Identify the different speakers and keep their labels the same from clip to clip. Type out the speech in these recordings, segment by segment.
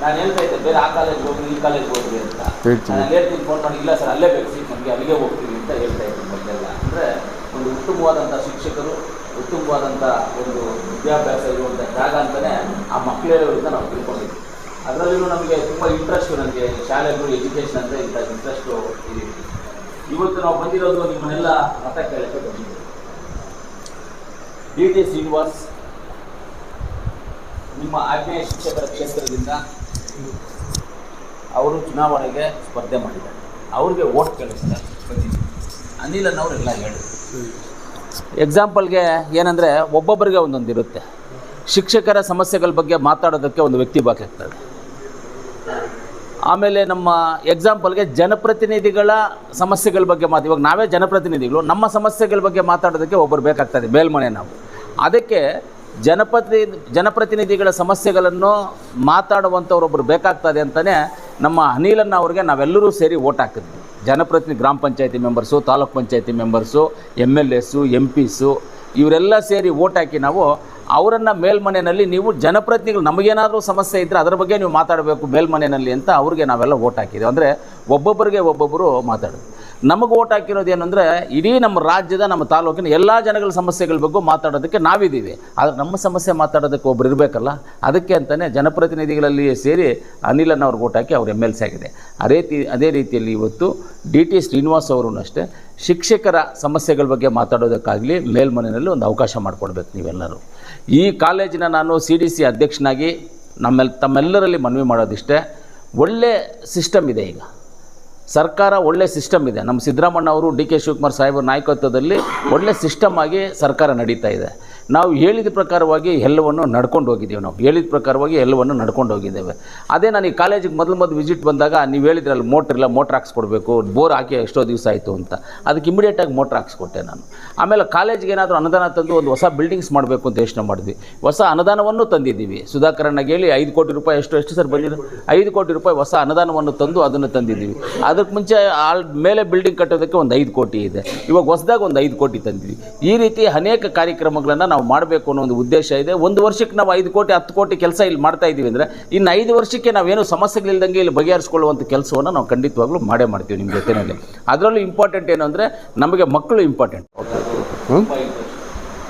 Speaker 1: ನಾನು ಹೇಳ್ತಾ ಇದ್ದೆ ಬೇರೆ ಆ ಕಾಲೇಜ್ ಹೋಗಿ ಈ ಕಾಲೇಜ್ ಹೋಗ್ರಿ ಅಂತ. ನಾನು ಹೇಳ್ತೀನಿ ಫೋನ್ ಮಾಡಿ ಇಲ್ಲ ಸರ್ ಅಲ್ಲೇ ಬೇಕು ಸೀಟ್ ನಮಗೆ ಅಲ್ಲಿಗೆ ಹೋಗ್ತೀವಿ ಅಂತ ಹೇಳ್ತಾ ಇದ್ದೀನಿ ಮೊದಲೆಲ್ಲ ಅಂದರೆ ಒಂದು ಉತ್ತಮವಾದಂಥ ಶಿಕ್ಷಕರು ಉತ್ತಮವಾದಂಥ ಒಂದು ವಿದ್ಯಾಭ್ಯಾಸ ಇರುವಂಥ ಜಾಗ ಅಂತಲೇ ಆ ಮಕ್ಕಳಿರೋದ್ರಿಂದ ನಾವು ತಿಳ್ಕೊಂಡಿದ್ವಿ ಅದರಲ್ಲೂ ನಮಗೆ ತುಂಬ ಇಂಟ್ರೆಸ್ಟ್ ನನಗೆ ಶಾಲೆಗಳು ಎಜುಕೇಷನ್ ಅಂದರೆ ಇಂಥ ಇಂಟ್ರೆಸ್ಟು ಇವತ್ತು ನಾವು ಬಂದಿರೋದು ನಿಮ್ಮನ್ನೆಲ್ಲ ಮತ ಕೇಳಕ್ಕೆ ಬಂದಿದ್ದೀವಿ. ಡಿ ಟಿ ಶ್ರೀನಿವಾಸ್ ನಿಮ್ಮ ಆಗ್ನೇಯ ಶಿಕ್ಷಕರ ಕ್ಷೇತ್ರದಿಂದ ಅವರು ಚುನಾವಣೆಗೆ ಸ್ಪರ್ಧೆ ಮಾಡಿದ್ದಾರೆ. ಅವ್ರಿಗೆ ಓಟ್ ಕೇಳಿಸ್ತಾರೆ ಬಂದಿದ್ದೀವಿ ಎಲ್ಲ ಹೇಳಿ. ಎಕ್ಸಾಂಪಲ್ಗೆ ಏನಂದರೆ ಒಬ್ಬೊಬ್ಬರಿಗೆ ಒಂದೊಂದು ಇರುತ್ತೆ. ಶಿಕ್ಷಕರ ಸಮಸ್ಯೆಗಳ ಬಗ್ಗೆ ಮಾತಾಡೋದಕ್ಕೆ ಒಂದು ವ್ಯಕ್ತಿ ಬೇಕಾಗ್ತದೆ ಆಮೇಲೆ ನಮ್ಮ ಎಕ್ಸಾಂಪಲ್ಗೆ ಜನಪ್ರತಿನಿಧಿಗಳ ಸಮಸ್ಯೆಗಳ ಬಗ್ಗೆ ಮಾತು ಇವಾಗ ನಾವೇ ಜನಪ್ರತಿನಿಧಿಗಳು, ನಮ್ಮ ಸಮಸ್ಯೆಗಳ ಬಗ್ಗೆ ಮಾತಾಡೋದಕ್ಕೆ ಒಬ್ಬರು ಬೇಕಾಗ್ತದೆ ಮೇಲ್ಮನೆ ನಾವು. ಅದಕ್ಕೆ ಜನಪ್ರತಿ ಜನಪ್ರತಿನಿಧಿಗಳ ಸಮಸ್ಯೆಗಳನ್ನು ಮಾತಾಡುವಂಥವ್ರೊಬ್ಬರು ಬೇಕಾಗ್ತದೆ ಅಂತಲೇ ನಮ್ಮ ಅನಿಲನ್ನು ಅವ್ರಿಗೆ ನಾವೆಲ್ಲರೂ ಸೇರಿ ಓಟ್ ಹಾಕಿದ್ವಿ. ಜನಪ್ರತಿನಿಧಿ ಗ್ರಾಮ ಪಂಚಾಯತಿ ಮೆಂಬರ್ಸು, ತಾಲೂಕು ಪಂಚಾಯತಿ members M L S M Ps ಇವರೆಲ್ಲ ಸೇರಿ ಓಟ್ ಹಾಕಿ ನಾವು ಅವರನ್ನು ಮೇಲ್ಮನೆಯಲ್ಲಿ ನೀವು ಜನಪ್ರತಿನಿಧಿಗಳು ನಮಗೇನಾದರೂ ಸಮಸ್ಯೆ ಇದ್ದರೆ ಅದರ ಬಗ್ಗೆ ನೀವು ಮಾತಾಡಬೇಕು ಮೇಲ್ಮನೆಯಲ್ಲಿ ಅಂತ ಅವ್ರಿಗೆ ನಾವೆಲ್ಲ ಓಟ್ ಹಾಕಿದ್ದೀವಿ ಅಂದರೆ ಒಬ್ಬೊಬ್ಬರಿಗೆ ಒಬ್ಬೊಬ್ಬರು ಮಾತಾಡೋದು ನಮಗೆ ಓಟ್ ಹಾಕಿರೋದು ಏನಂದರೆ ಇಡೀ ನಮ್ಮ ರಾಜ್ಯದ, ನಮ್ಮ ತಾಲೂಕಿನ ಎಲ್ಲ ಜನಗಳ ಸಮಸ್ಯೆಗಳ ಬಗ್ಗೆ ಮಾತಾಡೋದಕ್ಕೆ ನಾವಿದ್ದೀವಿ. ಆದರೆ ನಮ್ಮ ಸಮಸ್ಯೆ ಮಾತಾಡೋದಕ್ಕೆ ಒಬ್ರು ಇರಬೇಕಲ್ಲ? ಅದಕ್ಕೆ ಅಂತಲೇ ಜನಪ್ರತಿನಿಧಿಗಳಲ್ಲಿ ಸೇರಿ ಅನಿಲನ್ನ ಅವ್ರಿಗೆ ಓಟ್ ಹಾಕಿ ಅವ್ರು ಎಂ ಎಲ್ ಸಿ ಆಗಿದೆ ಅದೇ ರೀತಿ ಅದೇ ರೀತಿಯಲ್ಲಿ ಇವತ್ತು ಡಿ ಟಿ ಶ್ರೀನಿವಾಸ್ ಅವರು ಅಷ್ಟೇ ಶಿಕ್ಷಕರ ಸಮಸ್ಯೆಗಳ ಬಗ್ಗೆ ಮಾತಾಡೋದಕ್ಕಾಗಲಿ ಮೇಲ್ಮನೆಯಲ್ಲಿ ಒಂದು ಅವಕಾಶ ಮಾಡಿಕೊಡ್ಬೇಕು ನೀವೆಲ್ಲರೂ. ಈ ಕಾಲೇಜಿನ ನಾನು ಸಿ ಡಿ ಸಿ ಅಧ್ಯಕ್ಷನಾಗಿ ನಮ್ಮೆಲ್, ತಮ್ಮೆಲ್ಲರಲ್ಲಿ ಮನವಿ ಮಾಡೋದಿಷ್ಟೇ. ಒಳ್ಳೆ ಸಿಸ್ಟಮ್ ಇದೆ ಈಗ. ಸರ್ಕಾರ ಒಳ್ಳೆ ಸಿಸ್ಟಮ್ ಇದೆ. ನಮ್ಮ ಸಿದ್ದರಾಮಣ್ಣ ಅವರು, ಡಿ ಕೆ ಶಿವಕುಮಾರ್ ಸಾಹೇಬರ ನಾಯಕತ್ವದಲ್ಲಿ ಒಳ್ಳೆ ಸಿಸ್ಟಮ್ ಆಗಿ ಸರ್ಕಾರ ನಡೀತಾ ಇದೆ. ನಾವು ಹೇಳಿದ ಪ್ರಕಾರವಾಗಿ ಎಲ್ಲವನ್ನು ನಡ್ಕೊಂಡು ಹೋಗಿದ್ದೀವಿ ನಾವು. ಹೇಳಿದ ಪ್ರಕಾರವಾಗಿ ಎಲ್ಲವನ್ನು ನಡ್ಕೊಂಡು ಹೋಗಿದ್ದೇವೆ. ಅದೇ ನಾನು ಈ ಕಾಲೇಜಿಗೆ ಮೊದಲು ಮೊದಲು ವಿಸಿಟ್ ಬಂದಾಗ ನೀವು ಹೇಳಿದ್ರಲ್ಲ ಮೋಟ್ರ್ ಇಲ್ಲ ಮೋಟ್ರ್ ಹಾಕ್ಸ್ಕೊಡ್ಬೇಕು ಬೋರ್ ಹಾಕಿ ಎಷ್ಟೋ ದಿವಸ ಆಯಿತು ಅಂತ. ಅದಕ್ಕೆ ಇಮಿಡಿಯೇಟಾಗಿ ಮೋಟ್ರ್ ಹಾಕ್ಸ್ಕೊಟ್ಟೆ ನಾನು. ಆಮೇಲೆ ಕಾಲೇಜಿಗೆ ಏನಾದರೂ ಅನುದಾನ ತಂದು ಒಂದು ಹೊಸ ಬಿಲ್ಡಿಂಗ್ಸ್ ಮಾಡಬೇಕು ಅಂತ ಯೋಚನೆ ಮಾಡಿದ್ವಿ. ಹೊಸ ಅನುದಾನವನ್ನು ತಂದಿದ್ದೀವಿ. ಸುಧಾಕರಣ್ಗೆ ಹೇಳಿ ಐದು ಕೋಟಿ ರೂಪಾಯಿ, ಎಷ್ಟು ಎಷ್ಟು ಸರ್ ಬಂದಿದೆ? ಐದು ಕೋಟಿ ರೂಪಾಯಿ ಹೊಸ ಅನುದಾನವನ್ನು ತಂದು ಅದನ್ನು ತಂದಿದ್ದೀವಿ. ಅದಕ್ಕೆ ಮುಂಚೆ ಆಲ್ ಮೇಲೆ ಬಿಲ್ಡಿಂಗ್ ಕಟ್ಟೋದಕ್ಕೆ ಒಂದು ಐದು ಕೋಟಿ ಇದೆ. ಇವಾಗ ಹೊಸದಾಗಿ ಒಂದು ಐದು ಕೋಟಿ ತಂದಿದ್ವಿ. ಈ ರೀತಿ ಅನೇಕ ಕಾರ್ಯಕ್ರಮಗಳನ್ನು ನಾವು ಮಾಡಬೇಕು ಅನ್ನೋ ಒಂದು ಉದ್ದೇಶ ಇದೆ. ಒಂದು ವರ್ಷಕ್ಕೆ ನಾವು ಐದು ಕೋಟಿ ಹತ್ತು ಕೋಟಿ ಕೆಲಸ ಇಲ್ಲಿ ಮಾಡ್ತಾ ಇದ್ದೀವಿ ಅಂದರೆ ಇನ್ನು ಐದು ವರ್ಷಕ್ಕೆ ನಾವೇನು ಸಮಸ್ಯೆಗಳಿಲ್ದಂಗೆ ಇಲ್ಲಿ ಬಗೆಹರಿಸ್ಕೊಳ್ಳುವಂಥ ಕೆಲಸವನ್ನು ನಾವು ಖಂಡಿತವಾಗ್ಲೂ ಮಾಡೇ ಮಾಡ್ತೀವಿ ನಿಮ್ಮ ಜೊತೆಯಲ್ಲಿ. ಅದರಲ್ಲೂ ಇಂಪಾರ್ಟೆಂಟ್ ಏನು ಅಂದರೆ ನಮಗೆ ಮಕ್ಕಳು ಇಂಪಾರ್ಟೆಂಟ್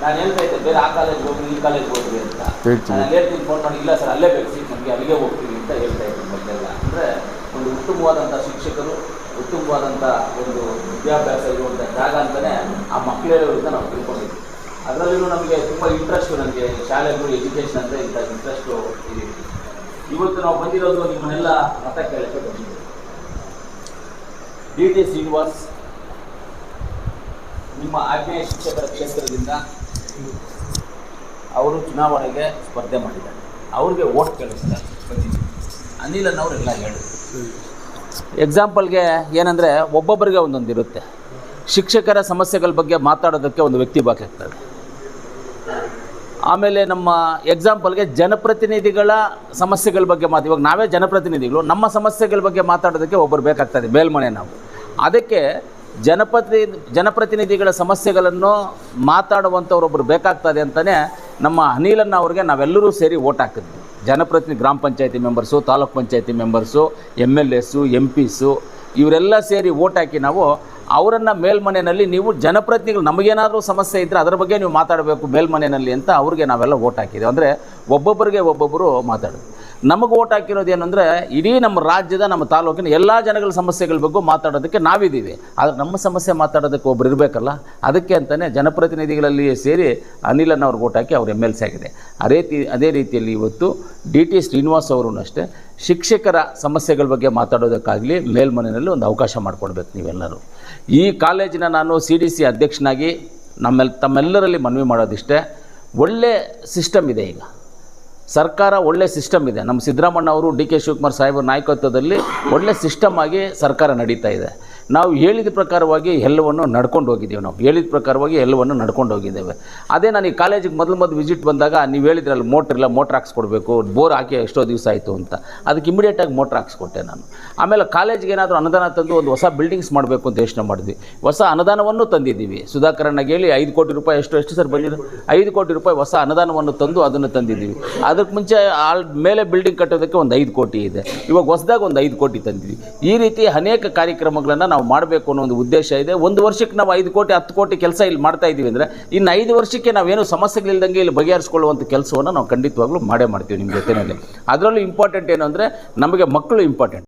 Speaker 1: ನಾನು ಹೇಳ್ತಾ ಇದ್ದೆ ಬೇರೆ ಆ ಕಾಲೇಜ್ ಹೋಗಿ ಈ ಕಾಲೇಜ್ ಹೋಗ್ರಿ ಅಂತ.
Speaker 2: ಹೇಳ್ತೀನಿ.
Speaker 1: ನಾನು ಹೇಳ್ತೀನಿ ಫೋನ್ ಮಾಡಿ ಇಲ್ಲ ಸರ್ ಅಲ್ಲೇ ಬೇಕು ಸೀಟ್ ನಮಗೆ ಅಲ್ಲಿಗೆ ಹೋಗ್ತೀವಿ ಅಂತ ಹೇಳ್ತಾ ಇದ್ದೀನಿ ಮೊದಲೆಲ್ಲ ಅಂದರೆ ಒಂದು ಉತ್ತಮವಾದಂಥ ಶಿಕ್ಷಕರು ಉತ್ತಮವಾದಂಥ ಒಂದು ವಿದ್ಯಾಭ್ಯಾಸ ಇರುವಂಥ ಜಾಗ ಅಂತಲೇ ಆ ಮಕ್ಕಳಿರೋದ್ರಿಂದ ನಾವು ತಿಳ್ಕೊಂಡಿದ್ವಿ. ಅದರಲ್ಲೂ ನಮಗೆ ತುಂಬ ಇಂಟ್ರೆಸ್ಟು ನನಗೆ ಶಾಲೆಗಳು ಎಜುಕೇಷನ್ ಅಂದರೆ ಇಂಥ ಇಂಟ್ರೆಸ್ಟು ಇದೆ. ಇವತ್ತು ನಾವು ಬಂದಿರೋದು ನಿಮ್ಮನ್ನೆಲ್ಲ ಮತ ಕೇಳಕ್ಕೆ ಬಂದಿದ್ದೀವಿ. ಡಿ ಟಿ ಶ್ರೀನಿವಾಸ್, ನಿಮ್ಮ ಆಜ್ಞೆಯ ಶಿಕ್ಷಕರ ಕ್ಷೇತ್ರದಿಂದ ಅವರು ಚುನಾವಣೆಗೆ ಸ್ಪರ್ಧೆ ಮಾಡಿದ್ದಾರೆ. ಅವ್ರಿಗೆ ಓಟ್ ಕೇಳಿಸ್ತಾರೆ ಬಂದಿದ್ದೀವಿ. ಅನಿಲನ್ನವರೆಲ್ಲ ಹೇಳಿದ್ರು ಎಕ್ಸಾಂಪಲ್ಗೆ ಏನಂದರೆ ಒಬ್ಬೊಬ್ಬರಿಗೆ ಒಂದೊಂದು ಇರುತ್ತೆ. ಶಿಕ್ಷಕರ ಸಮಸ್ಯೆಗಳ ಬಗ್ಗೆ ಮಾತಾಡೋದಕ್ಕೆ ಒಂದು ವ್ಯಕ್ತಿ ಬೇಕಾಗ್ತದೆ ಆಮೇಲೆ ನಮ್ಮ ಎಕ್ಸಾಂಪಲ್ಗೆ ಜನಪ್ರತಿನಿಧಿಗಳ ಸಮಸ್ಯೆಗಳ ಬಗ್ಗೆ ಮಾತು, ಇವಾಗ ನಾವೇ ಜನಪ್ರತಿನಿಧಿಗಳು, ನಮ್ಮ ಸಮಸ್ಯೆಗಳ ಬಗ್ಗೆ ಮಾತಾಡೋದಕ್ಕೆ ಒಬ್ಬರು ಬೇಕಾಗ್ತದೆ ಮೇಲ್ಮನೆ ನಾವು. ಅದಕ್ಕೆ ಜನಪ್ರತಿ ಜನಪ್ರತಿನಿಧಿಗಳ ಸಮಸ್ಯೆಗಳನ್ನು ಮಾತಾಡುವಂಥವ್ರೊಬ್ಬರು ಬೇಕಾಗ್ತದೆ ಅಂತಲೇ ನಮ್ಮ ಅನಿಲನ್ನು ಅವ್ರಿಗೆ ನಾವೆಲ್ಲರೂ ಸೇರಿ ಓಟ್ ಹಾಕಿದ್ವಿ. ಜನಪ್ರತಿನಿಧಿ, ಗ್ರಾಮ ಪಂಚಾಯತಿ ಮೆಂಬರ್ಸು, ತಾಲೂಕು ಪಂಚಾಯತಿ members M L S M Ps ಇವರೆಲ್ಲ ಸೇರಿ ಓಟ್ ಹಾಕಿ ನಾವು ಅವರನ್ನು ಮೇಲ್ಮನೆಯಲ್ಲಿ ನೀವು ಜನಪ್ರತಿನಿಧಿಗಳು, ನಮಗೇನಾದರೂ ಸಮಸ್ಯೆ ಇದ್ದರೆ ಅದರ ಬಗ್ಗೆ ನೀವು ಮಾತಾಡಬೇಕು ಮೇಲ್ಮನೆಯಲ್ಲಿ ಅಂತ ಅವ್ರಿಗೆ ನಾವೆಲ್ಲ ಓಟ್ ಹಾಕಿದ್ದೀವಿ ಅಂದರೆ ಒಬ್ಬೊಬ್ಬರಿಗೆ ಒಬ್ಬೊಬ್ಬರು ಮಾತಾಡೋದು ನಮಗೆ ಓಟ್ ಹಾಕಿರೋದು ಏನಂದರೆ, ಇಡೀ ನಮ್ಮ ರಾಜ್ಯದ, ನಮ್ಮ ತಾಲೂಕಿನ ಎಲ್ಲ ಜನಗಳ ಸಮಸ್ಯೆಗಳ ಬಗ್ಗೆ ಮಾತಾಡೋದಕ್ಕೆ ನಾವಿದ್ದೀವಿ. ಆದರೆ ನಮ್ಮ ಸಮಸ್ಯೆ ಮಾತಾಡೋದಕ್ಕೆ ಒಬ್ರು ಇರಬೇಕಲ್ಲ, ಅದಕ್ಕೆ ಅಂತಲೇ ಜನಪ್ರತಿನಿಧಿಗಳಲ್ಲಿ ಸೇರಿ ಅನಿಲನ್ನ ಅವ್ರಿಗೆ ಓಟ್ ಹಾಕಿ ಅವ್ರು ಎಂ ಎಲ್ ಸಿ ಆಗಿದೆ ಅದೇ ರೀತಿ ಅದೇ ರೀತಿಯಲ್ಲಿ ಇವತ್ತು ಡಿ ಟಿ ಶ್ರೀನಿವಾಸ್ ಅವರು ಅಷ್ಟೇ ಶಿಕ್ಷಕರ ಸಮಸ್ಯೆಗಳ ಬಗ್ಗೆ ಮಾತಾಡೋದಕ್ಕಾಗಲಿ ಮೇಲ್ಮನೆಯಲ್ಲಿ ಒಂದು ಅವಕಾಶ ಮಾಡಿಕೊಡ್ಬೇಕು ನೀವೆಲ್ಲರೂ. ಈ ಕಾಲೇಜಿನ ನಾನು ಸಿ ಡಿ ಸಿ ಅಧ್ಯಕ್ಷನಾಗಿ ನಮ್ಮೆಲ್, ತಮ್ಮೆಲ್ಲರಲ್ಲಿ ಮನವಿ ಮಾಡೋದಿಷ್ಟೇ, ಒಳ್ಳೆ ಸಿಸ್ಟಮ್ ಇದೆ ಈಗ. ಸರ್ಕಾರ ಒಳ್ಳೆ ಸಿಸ್ಟಮ್ ಇದೆ. ನಮ್ಮ ಸಿದ್ದರಾಮಣ್ಣ ಅವರು, ಡಿ ಕೆ ಶಿವಕುಮಾರ್ ಸಾಹೇಬರ ನಾಯಕತ್ವದಲ್ಲಿ ಒಳ್ಳೆ ಸಿಸ್ಟಮ್ ಆಗಿ ಸರ್ಕಾರ ನಡೀತಾ ಇದೆ. ನಾವು ಹೇಳಿದ ಪ್ರಕಾರವಾಗಿ ಎಲ್ಲವನ್ನು ನಡ್ಕೊಂಡು ಹೋಗಿದ್ದೀವಿ ನಾವು. ಹೇಳಿದ ಪ್ರಕಾರವಾಗಿ ಎಲ್ಲವನ್ನು ನಡ್ಕೊಂಡು ಹೋಗಿದ್ದೇವೆ. ಅದೇ ನಾನು ಈ ಕಾಲೇಜಿಗೆ ಮೊದಲು ಮೊದಲು ವಿಸಿಟ್ ಬಂದಾಗ ನೀವು ಹೇಳಿದ್ರಲ್ಲ ಮೋಟ್ರ್ ಇಲ್ಲ ಮೋಟ್ರ್ ಹಾಕ್ಸ್ಕೊಡ್ಬೇಕು ಬೋರ್ ಹಾಕಿ ಎಷ್ಟೋ ದಿವಸ ಆಯಿತು ಅಂತ. ಅದಕ್ಕೆ ಇಮಿಡಿಯೇಟಾಗಿ ಮೋಟ್ರ್ ಹಾಕ್ಸ್ಕೊಟ್ಟೆ ನಾನು. ಆಮೇಲೆ ಕಾಲೇಜಿಗೆ ಏನಾದರೂ ಅನುದಾನ ತಂದು ಒಂದು ಹೊಸ ಬಿಲ್ಡಿಂಗ್ಸ್ ಮಾಡಬೇಕು ಅಂತ ಯೋಚನೆ ಮಾಡಿದ್ವಿ. ಹೊಸ ಅನುದಾನವನ್ನು ತಂದಿದ್ದೀವಿ. ಸುಧಾಕರಣ್ಗೆ ಹೇಳಿ ಐದು ಕೋಟಿ ರೂಪಾಯಿ ಎಷ್ಟು ಎಷ್ಟು ಸರ್ ಬಂದಿದೆ? ಐದು ಕೋಟಿ ರೂಪಾಯಿ ಹೊಸ ಅನುದಾನವನ್ನು ತಂದು ಅದನ್ನು ತಂದಿದ್ದೀವಿ. ಅದಕ್ಕೆ ಮುಂಚೆ ಆಲ್ ಮೇಲೆ ಬಿಲ್ಡಿಂಗ್ ಕಟ್ಟೋದಕ್ಕೆ ಒಂದು ಐದು ಕೋಟಿ ಇದೆ. ಇವಾಗ ಹೊಸದಾಗಿ ಒಂದು ಐದು ಕೋಟಿ ತಂದಿದ್ವಿ ಈ ರೀತಿ ಅನೇಕ ಕಾರ್ಯಕ್ರಮಗಳನ್ನು ನಾವು ಮಾಡಬೇಕು ಅನ್ನೋ ಒಂದು ಉದ್ದೇಶ ಇದೆ. ಒಂದು ವರ್ಷಕ್ಕೆ ನಾವು ಐದು ಕೋಟಿ, ಹತ್ತು ಕೋಟಿ ಕೆಲಸ ಇಲ್ಲಿ ಮಾಡ್ತಾ ಇದ್ದೀವಿ ಅಂದರೆ ಇನ್ನು ಐದು ವರ್ಷಕ್ಕೆ ನಾವೇನು ಸಮಸ್ಯೆಗಳಿಲ್ದಂಗೆ ಇಲ್ಲಿ ಬಗೆಹರಿಸ್ಕೊಳ್ಳುವಂಥ ಕೆಲಸವನ್ನು ನಾವು ಖಂಡಿತವಾಗ್ಲೂ ಮಾಡೇ ಮಾಡ್ತೀವಿ ನಿಮ್ಮ ಜೊತೆಯಲ್ಲಿ. ಅದರಲ್ಲೂ ಇಂಪಾರ್ಟೆಂಟ್ ಏನು ಅಂದರೆ ನಮಗೆ ಮಕ್ಕಳು ಇಂಪಾರ್ಟೆಂಟ್